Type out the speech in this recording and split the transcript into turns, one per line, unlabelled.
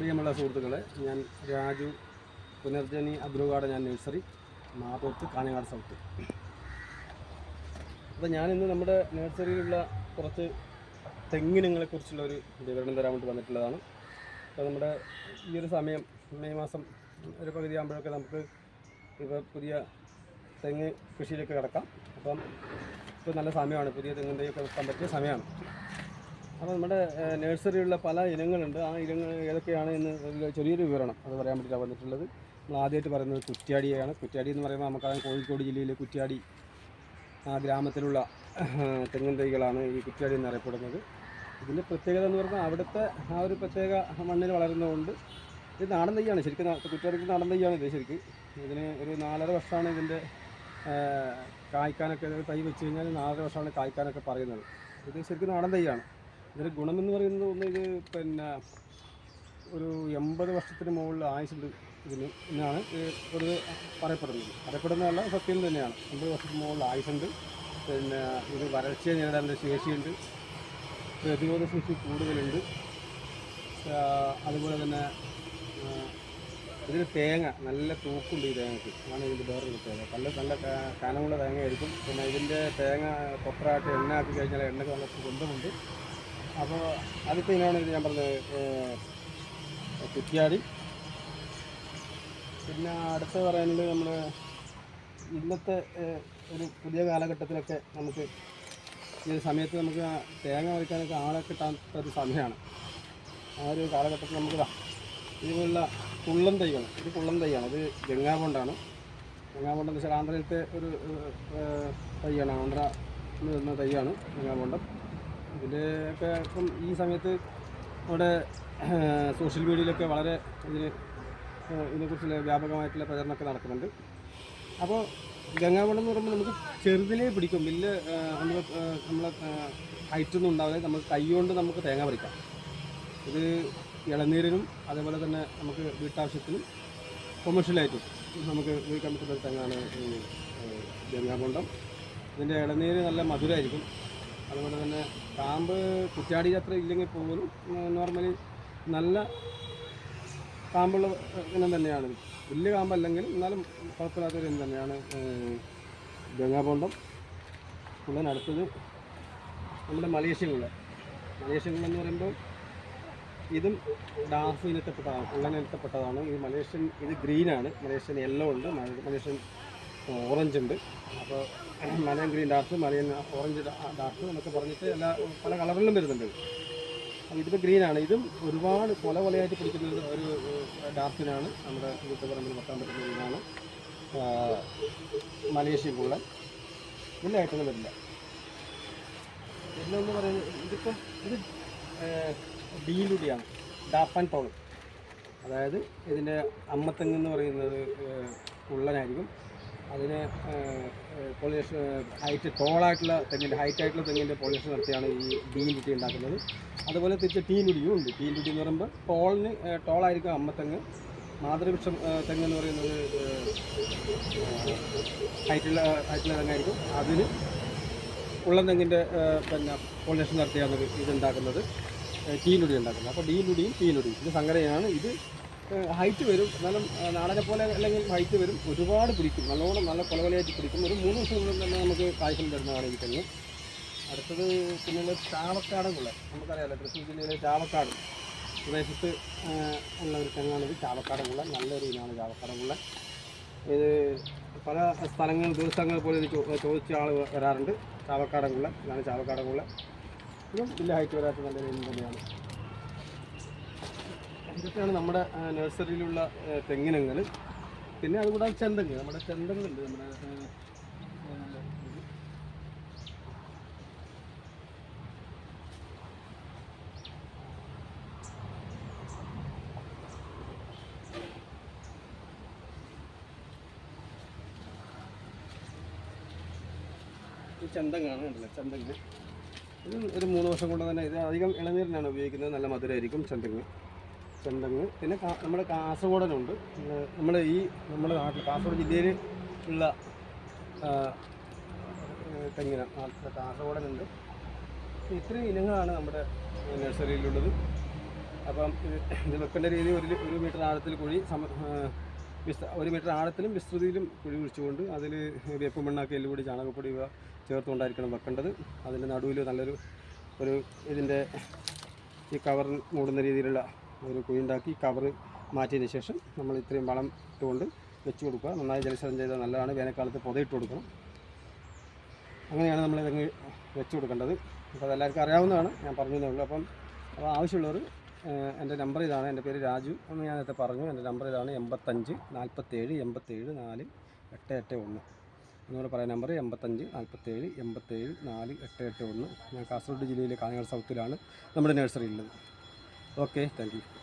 പ്രിയമുള്ള സുഹൃത്തുക്കളെ ഞാൻ രാജു പുനർജനി അബ്രുകാട് ഞാൻ നഴ്സറി മാതോത്ത് കാഞ്ഞങ്ങാട് സൗത്ത്. അപ്പോൾ ഞാനിന്ന് നമ്മുടെ നഴ്സറിയിലുള്ള കുറച്ച് തെങ്ങിനങ്ങളെക്കുറിച്ചുള്ള ഒരു വിവരണം തരാൻ വേണ്ടി വന്നിട്ടുള്ളതാണ്. അപ്പോൾ നമ്മുടെ ഈ ഒരു സമയം മെയ് മാസം ഒരു പകുതി ആകുമ്പോഴൊക്കെ നമുക്ക് ഇപ്പോൾ പുതിയ തെങ്ങ് കൃഷിയിലേക്ക് കിടക്കാം. അപ്പം ഇപ്പോൾ നല്ല സമയമാണ് പുതിയ തെങ്ങിന്റെയൊക്കെ വെക്കാൻ പറ്റിയ സമയമാണ്. അപ്പോൾ നമ്മുടെ നഴ്സറിയുള്ള പല ഇനങ്ങളുണ്ട്. ആ ഇനങ്ങൾ ഏതൊക്കെയാണ് എന്ന് ചെറിയൊരു വിവരണം അത് പറയാൻ വേണ്ടിയിട്ടാണ് വന്നിട്ടുള്ളത്. നമ്മൾ ആദ്യമായിട്ട് പറയുന്നത് കുറ്റ്യാടിയാണ്. കുറ്റ്യാടി എന്ന് പറയുമ്പോൾ നമുക്കറിയാം കോഴിക്കോട് ജില്ലയിലെ കുറ്റ്യാടി ആ ഗ്രാമത്തിലുള്ള തെങ്ങിൻ തൈകളാണ് ഈ കുറ്റ്യാടി എന്നറിയപ്പെടുന്നത്. ഇതിന്റെ പ്രത്യേകത എന്ന് പറഞ്ഞാൽ അവിടുത്തെ ആ ഒരു പ്രത്യേക മണ്ണിൽ വളരുന്നതുകൊണ്ട് ഇത് നാടൻ തൈയാണ്. ശരിക്കും കുറ്റ്യാടിക്ക് നാടൻ തൈയാണ് ഇത് ശരിക്കും. ഇതിന് ഒരു നാലര വർഷമാണ് ഇതിന്റെ കായ്ക്കാനൊക്കെ തൈ വെച്ച് കഴിഞ്ഞാൽ നാലര വർഷമാണ് കായ്ക്കാനൊക്കെ പറയുന്നത്. ഇത് ശരിക്കും നാടൻ തൈയാണ്. ഇതിന്റെ ഗുണമെന്ന് പറയുന്നത് ഒന്ന് ഇത് പിന്നെ ഒരു എൺപത് വർഷത്തിന് മുകളിൽ ആയുസുണ്ട് ഇതിന് എന്നാണ് ഒരു പറയപ്പെടുന്നത്. പറയപ്പെടുന്നതല്ല സത്യം തന്നെയാണ്. എൺപത് വർഷത്തിന് മുകളിൽ ആയുസുണ്ട്. പിന്നെ ഇത് വരൾച്ചയെ നേരിടാനുള്ള ശേഷിയുണ്ട്. പ്രതിരോധ ശേഷി കൂടുതലുണ്ട്. അതുപോലെ തന്നെ ഇതിന് തേങ്ങ നല്ല തൂക്കുണ്ട് ഈ തേങ്ങയ്ക്ക് അതാണ് ഇതിന്റെ വേറൊരു പ്രത്യേകത. നല്ല നല്ല കനമുള്ള തേങ്ങയായിരിക്കും. പിന്നെ ഇതിന്റെ തേങ്ങ കൊപ്രായിട്ട് എണ്ണ ആക്കി കഴിഞ്ഞാൽ എണ്ണയ്ക്ക് നല്ല സുഗന്ധമുണ്ട്. അപ്പോൾ അതിപ്പോൾ ഇതിനാണ് ഇത് ഞാൻ പറഞ്ഞത് കുറ്റിയാടി. പിന്നെ അടുത്ത് പറയാനുള്ളത് നമ്മൾ ഇന്നത്തെ ഒരു പുതിയ കാലഘട്ടത്തിലൊക്കെ നമുക്ക് ഈ സമയത്ത് നമുക്ക് തേങ്ങ വരയ്ക്കാനൊക്കെ ആളെ കിട്ടാത്ത ഒരു സമയമാണ് ആ ഒരു കാലഘട്ടത്തിൽ നമുക്ക് ഇതുപോലുള്ള കുള്ളൻ തൈകൾ ഇത് കുള്ളൻ തൈയാണ് ഇത് ഗംഗാകൊണ്ടാണ് ഗംഗാകൊണ്ടെന്ന് വെച്ചാൽ ആന്ധ്രയിലത്തെ ഒരു തൈയാണ് ആന്ധ്ര എന്ന് വരുന്ന തൈയാണ് ഗംഗാബോണ്ടം. ഇതിലൊക്കെ ഇപ്പം ഈ സമയത്ത് നമ്മുടെ സോഷ്യൽ മീഡിയയിലൊക്കെ വളരെ ഇതിന് ഇതിനെക്കുറിച്ചുള്ള വ്യാപകമായിട്ടുള്ള പ്രചരണമൊക്കെ നടക്കുന്നുണ്ട്. അപ്പോൾ ഗംഗാവെള്ളം എന്ന് പറയുമ്പോൾ നമുക്ക് ചെറുതിലേ പിടിക്കും. വലിയ നമ്മൾ നമ്മളെ ഹൈറ്റൊന്നും ഉണ്ടാവില്ല. നമുക്ക് കൈ കൊണ്ട് നമുക്ക് തേങ്ങ പറിക്കാം. ഇത് ഇളനീരിനും അതേപോലെ തന്നെ നമുക്ക് വീട്ടാവശ്യത്തിനും കൊമേഴ്ഷ്യലായിട്ടും നമുക്ക് ഉപയോഗിക്കാൻ പറ്റുന്ന ഒരു തെങ്ങാണ് ഗംഗാബോണ്ടം ഇതിന്റെ ഇളനീര് നല്ല മധുരമായിരിക്കും അതുപോലെ തന്നെ കാമ്പ് കുറ്റാടി അത്ര ഇല്ലെങ്കിൽ പോലും നോർമലി നല്ല കാമ്പുള്ള ഇനം തന്നെയാണ്. വലിയ കാമ്പല്ലെങ്കിൽ എന്നാലും കുഴപ്പമില്ലാത്തൊരു ഇനം തന്നെയാണ് ഗംഗാപോണ്ടം. കുള്ളൻ അടുത്തത് നമ്മുടെ മലേഷ്യൻ കുള്ളൻ മലേഷ്യൻ എന്ന് പറയുമ്പോൾ ഇതും ഡാഫ് ഇനത്തെപ്പെട്ടതാണ് കുള്ളൻ ഇനത്തിൽപ്പെട്ടതാണ് ഇത് മലേഷ്യൻ ഇത് ഗ്രീനാണ്. മലേഷ്യൻ യെല്ലോ ഉണ്ട്. മലേഷ്യൻ ഓറഞ്ച് ഉണ്ട് അപ്പോൾ Malayan green dark Malayan orange dark എന്നൊക്കെ പറഞ്ഞിട്ട് എല്ലാ പല കളറിലും വരുന്നുണ്ട്. ഇതിപ്പോൾ ഗ്രീനാണ്. ഇതും ഒരുപാട് കൊല കൊലയായിട്ട് പിടിക്കുന്നത് ഒരു ഡാർക്കിനാണ് നമ്മുടെ വീട്ടുപറമ്പിൽ പറമ്പിൽ വെക്കാൻ പറ്റുന്ന ഇതാണ് മലേഷ്യൻ വലിയ ഐറ്റങ്ങൾ വരില്ല. എന്ന് പറയുന്നത് ഇതിപ്പം ഇത് ഡീലുടിയാണ്. ഡാപ്പൻ ടോൾ. അതായത് ഇതിന്റെ അമ്മത്തെങ്ങ് എന്ന് പറയുന്നത് കുള്ളനായിരിക്കും അതിന് പോളിനേഷൻ ഹൈറ്റ് ടോളായിട്ടുള്ള തെങ്ങിന്റെ ഹൈറ്റ് ആയിട്ടുള്ള തെങ്ങിന്റെ പോളിനേഷൻ നടത്തിയാണ് ഈ ബീൻ ലുട്ടി ഉണ്ടാക്കുന്നത്. അതുപോലെ തിരിച്ച് ടീൻ ലുടിയും ഉണ്ട്. ടീൻ ലുടി എന്ന് പറയുമ്പോൾ ടോളിന് ടോളായിരിക്കും അമ്മത്തെങ്ങ്. മാതൃവൃക്ഷം തെങ്ങ് എന്ന് പറയുന്നത് ഹൈറ്റുള്ള ഹൈറ്റുള്ള തെങ്ങായിരിക്കും. അതിന് ഉള്ള തെങ്ങിന്റെ പിന്നെ പോളിനേഷൻ നടത്തിയാണ് ഇത് ഇതുണ്ടാക്കുന്നത്. ടീനുടി ഉണ്ടാക്കുന്നത്. അപ്പോൾ ഡീനുടിയും ടീനുടിയും ഇത് സംഘടനയാണ് ഇത് ഹൈറ്റ് വരും. എന്നാലും നാടനെ പോലെ അല്ലെങ്കിൽ ഹൈറ്റ് വരും. ഒരുപാട് പിടിക്കും. നല്ലോണം നല്ല കൊലവലയായിട്ട് പിടിക്കും. ഒരു മൂന്ന് ദിവസം കൊണ്ട് തന്നെ നമുക്ക് കായ്ക്കും തരുന്നതാണ് ഈ തെങ്ങ്. അടുത്തത് പിന്നെ ചാവക്കാടും കുള്ള നമുക്കറിയാമല്ലോ തൃശ്ശൂർ ജില്ലയിലെ ചാവക്കാട്. പ്രദേശത്ത് ഉള്ള ഒരു തെങ്ങാണിത്. ചാവക്കാടൻ കുള്ള നല്ലൊരു ഇനമാണ് ചാവക്കാടൻ കുള്ള ഇത് പല സ്ഥലങ്ങൾ ദിവസങ്ങൾ പോലെ ഇത് ചോദിച്ച ആൾ വരാറുണ്ട്. ചാവക്കാടൻ കുള്ള ഇതാണ് ചാവക്കാടൻ കുള്ള ഇതും വലിയ ഹൈറ്റ് വരാത്ത നല്ല ഇനം തന്നെയാണ്. ഇതൊക്കെയാണ് നമ്മുടെ നഴ്സറിയിലുള്ള തെങ്ങിനങ്ങൾ. പിന്നെ അതുകൂടാതെ ചെന്തങ്ങ് നമ്മുടെ ചെന്തങ്ങുണ്ട് നമ്മുടെ. ഈ ചെന്തങ്ങാണ് ചെന്തങ്ങ്. ഇത് ഒരു മൂന്ന് വർഷം കൊണ്ട് തന്നെ ഇത് അധികം ഇളനീരിനാണ് ഉപയോഗിക്കുന്നത്. നല്ല മധുരമായിരിക്കും ചെന്തങ്ങ്. ചെന്തങ്ങ് പിന്നെ നമ്മുടെ കാസർഗോഡനുണ്ട്. നമ്മുടെ ഈ നമ്മുടെ നാട്ടിൽ കാസർഗോഡ് ജില്ലയിൽ ഉള്ള തെങ്ങിന നാട്ടിലെ കാസർഗോഡനുണ്ട്. ഇത്രയും ഇനങ്ങളാണ് നമ്മുടെ നഴ്സറിയിലുള്ളത്. അപ്പം ഇത് വെക്കേണ്ട രീതി ഒരു ഒരു മീറ്റർ ആഴത്തിൽ കുഴി സമ വിസ്ത ഒരു മീറ്റർ ആഴത്തിലും വിസ്തൃതിയിലും കുഴി കുഴിച്ചുകൊണ്ട് അതിൽ വേപ്പ് മണ്ണാക്കി എല്ലുപൊടി ചാണകപ്പൊടി ഇവ ചേർത്തുകൊണ്ടായിരിക്കണം വെക്കേണ്ടത്. അതിന്റെ നടുവിൽ നല്ലൊരു ഒരു ഇതിന്റെ ഈ കവർ മൂടുന്ന രീതിയിലുള്ള ഒരു കുഴി ഉണ്ടാക്കി കവർ മാറ്റിയതിന് ശേഷം നമ്മൾ ഇത്രയും വളം ഇട്ടുകൊണ്ട് വെച്ച് കൊടുക്കുക. നന്നായി ജലസേചനം ചെയ്താൽ നല്ലതാണ്. വേനൽക്കാലത്ത് പുതയിട്ട് കൊടുക്കണം. അങ്ങനെയാണ് നമ്മൾ ഇതങ്ങ് വെച്ച് കൊടുക്കേണ്ടത്. അപ്പോൾ അതെല്ലാവർക്കും അറിയാവുന്നതാണ്. ഞാൻ പറഞ്ഞതേ ഉള്ളൂ. അപ്പം അപ്പോൾ ആവശ്യമുള്ളവർ എന്റെ നമ്പർ ഇതാണ്. എന്റെ പേര് രാജു എന്ന് ഞാൻ നേരത്തെ പറഞ്ഞു. എന്റെ നമ്പർ ഇതാണ് എൺപത്തഞ്ച് നാൽപ്പത്തേഴ് എൺപത്തേഴ് നാല് എട്ട് എട്ട് ഒന്ന്. എന്നോട് പറയാൻ നമ്പർ എൺപത്തഞ്ച് നാൽപ്പത്തേഴ് എൺപത്തേഴ് നാല് എട്ട് എട്ട് ഒന്ന്. ഞാൻ കാസർഗോഡ് ജില്ലയിലെ കാഞ്ഞങ്ങാട് സൗത്തിലാണ് നമ്മുടെ നഴ്സറി ഉള്ളത്. Ok, está listo.